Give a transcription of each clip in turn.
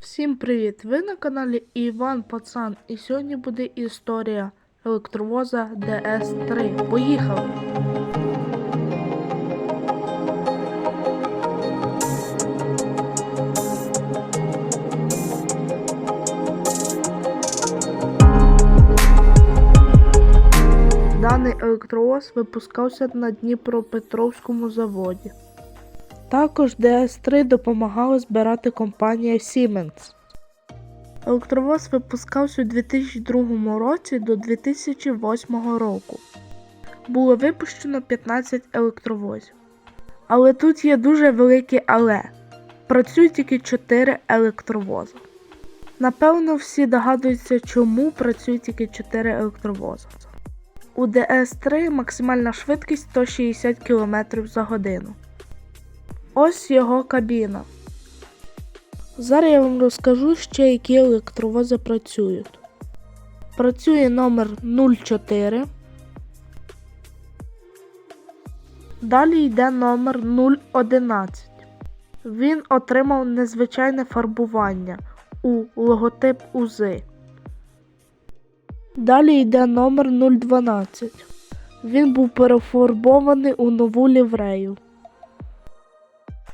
Всім привіт! Ви на каналі Іван Пацан і сьогодні буде історія електровоза DS3. Поїхали! Даний електровоз випускався на Дніпропетровському заводі. Також DS3 допомагала збирати компанія Siemens. Електровоз випускався у 2002 році до 2008 року. Було випущено 15 електровозів. Але тут є дуже велике але. Працюють тільки 4 електровози. Напевно, всі догадуються, чому працюють тільки 4 електровози. У DS3 максимальна швидкість 160 км за годину. Ось його кабіна. Зараз я вам розкажу ще, які електровози працюють. Працює номер 04. Далі йде номер 011. Він отримав незвичайне фарбування у логотип УЗИ. Далі йде номер 012. Він був перефарбований у нову ліврею.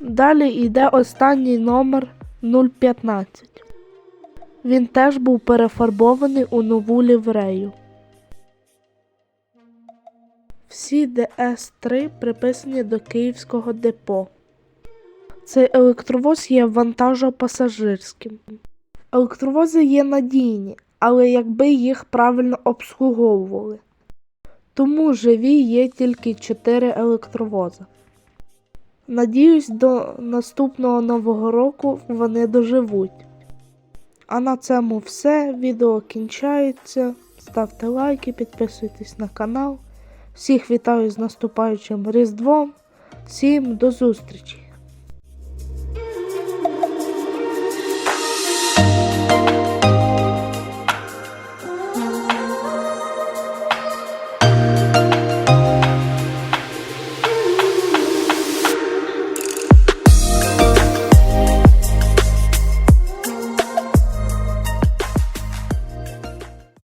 Далі йде останній номер 015. Він теж був перефарбований у нову ліврею. Всі ДС-3 приписані до Київського депо. Цей електровоз є вантажопасажирським. Електровози є надійні, але якби їх правильно обслуговували. Тому живі є тільки 4 електровози. Надіюсь, до наступного нового року вони доживуть. А на цьому все. Відео кінчається. Ставте лайки, підписуйтесь на канал. Всіх вітаю з наступаючим Різдвом. Всім до зустрічі!